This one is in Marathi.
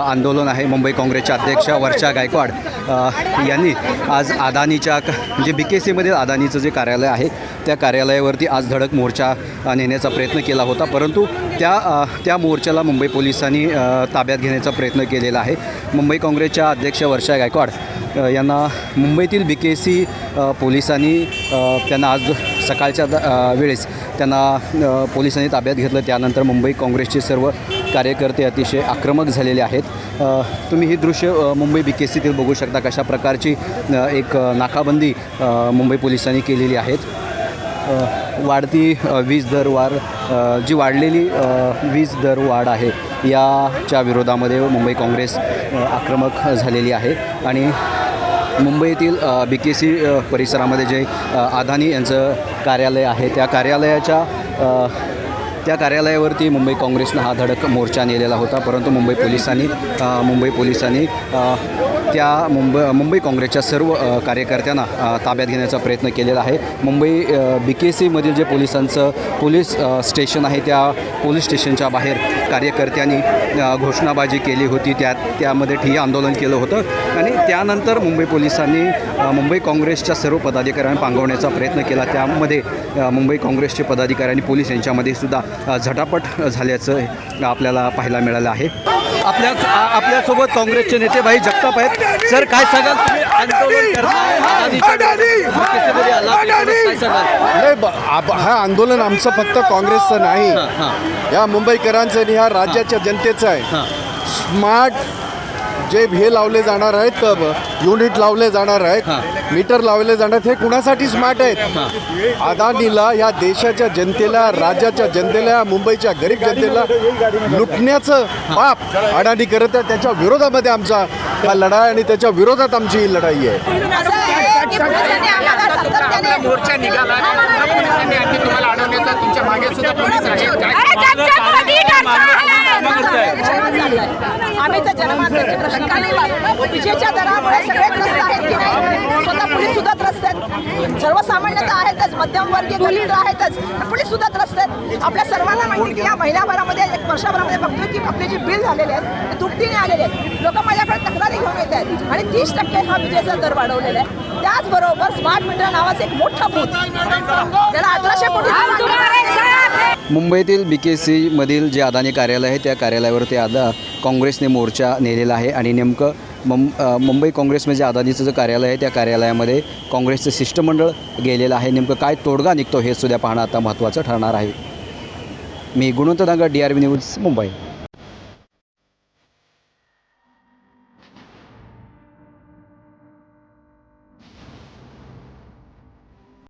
आंदोलन आहे. मुंबई काँग्रेसच्या अध्यक्ष वर्षा गायकवाड यांनी आज अदानीच्या जे बी के सीमधील अदानीचं जे कार्यालय आहे त्या कार्यालयावरती आज धडक मोर्चा नेण्याचा प्रयत्न केला होता. परंतु त्या त्या मोर्चाला मुंबई पोलिसांनी ताब्यात घेण्याचा प्रयत्न केलेला आहे. मुंबई काँग्रेसच्या अध्यक्ष वर्षा गायकवाड यांना मुंबईतील बी के सी पोलिसांनी त्यांना आज सकाळच्या द- वेळेस त्यांना पोलिसांनी ताब्यात घेतलं. त्यानंतर मुंबई काँग्रेसचे सर्व कार्यकर्ते अतिशय आक्रमक झालेले आहेत. तुम्ही ही दृश्य मुंबई बी के सीतील बघू शकता कशा प्रकारची एक नाकाबंदी मुंबई पोलिसांनी केलेली आहेत. वाढती वीज दरवाढ जी वाढलेली वीज दर वाढ आहे याच्या विरोधामध्ये मुंबई काँग्रेस आक्रमक झालेली आहे. आणि मुंबईतील बी के सी परिसरामध्ये जे अदानी यांचं कार्यालय आहे त्या कार्यालयाच्या त्या कार्यालयावरती मुंबई काँग्रेसनं हा धडक मोर्चा नेलेला होता. परंतु मुंबई पोलिसांनी मुंबई पोलिसांनी त्या मुंबई मुंबई काँग्रेसच्या सर्व कार्यकर्त्यांना ताब्यात घेण्याचा प्रयत्न केलेला आहे. मुंबई बी के सीमधील जे पोलिसांचं पोलीस स्टेशन आहे त्या पोलीस स्टेशनच्या बाहेर कार्यकर्त्यांनी घोषणाबाजी केली होती. त्यात त्यामध्ये ठिय्या आंदोलन केलं होतं. आणि त्यानंतर मुंबई पोलिसांनी मुंबई काँग्रेसच्या सर्व पदाधिकाऱ्यांना पांगवण्याचा प्रयत्न केला. त्यामध्ये मुंबई काँग्रेसचे पदाधिकारी आणि पोलीस यांच्यामध्ये सुद्धा झटापट झाल्याचं आपल्याला पाहायला मिळालं आहे. आपल्या आपल्यासोबत काँग्रेसचे नेते भाई जगताप आहेत. सर काय सांगाल? तुम्ही आंदोलन हा आंदोलन आमचं फक्त काँग्रेसचं नाही. या मुंबईकरांचं आणि ह्या राज्याच्या जनतेचं आहे. हां. स्मार्ट जे हे लावले जाणार आहेत युनिट लावले जाणार आहेत हां. मीटर लावले जाणार आहेत हे कुणासाठी स्मार्ट आहेत अदानीला या देशाच्या जनतेला राज्याच्या जनतेला मुंबईच्या गरीब जनतेला लुटण्याचं पाप अडाणी करत आहे त्याच्या विरोधामध्ये आमचा हा लढाई आणि त्याच्या विरोधात आमची ही लढाई आहे मोर्चा निघाला पुन्हा पोलिसांनी आणखी तुम्हाला अडवण्याचा तुमच्या मागे सुद्धा पोलीस आहेत काय आम्ही तर जनमानसाचे प्रश्न का नाही मांडले? विजेच्या दरामुळे सगळे त्रस्त आहेत की नाही? स्वतः पोलीस सुद्धा त्रस्त आहेत. सर्वसामान्य तर आहेतच मध्यमवर्गीय गरीब आहेतच पोलीस सुद्धा त्रस्त आहेत. आपल्या सर्वांना माहिती की या महिन्याभरामध्ये एक वर्षभरामध्ये बघतोय की आपले जे बिल झालेले आहेत ते दुपटीने आलेले आहेत. लोक माझ्याकडे तक्रारी घेऊन येत आहेत आणि तीस टक्के हा विजेचा दर वाढवलेला आहे. त्याचबरोबर स्मार्ट मीटर नावाचं एक मोठं भूत त्याला अठराशे कोटी मुंबईतील बी के सीमधील जे अदानी कार्यालय आहे त्या कार्यालयावरती आता काँग्रेसने मोर्चा नेलेला आहे आणि नेमकं मुं मुंबई काँग्रेसमध्ये जे अदानीचं जे कार्यालय आहे त्या कार्यालयामध्ये काँग्रेसचं शिष्टमंडळ गेलेलं आहे. नेमकं काय तोडगा निघतो हे सुद्धा पाहणं आता महत्त्वाचं ठरणार आहे. मी Gunwant Danga D R B news Mumbai.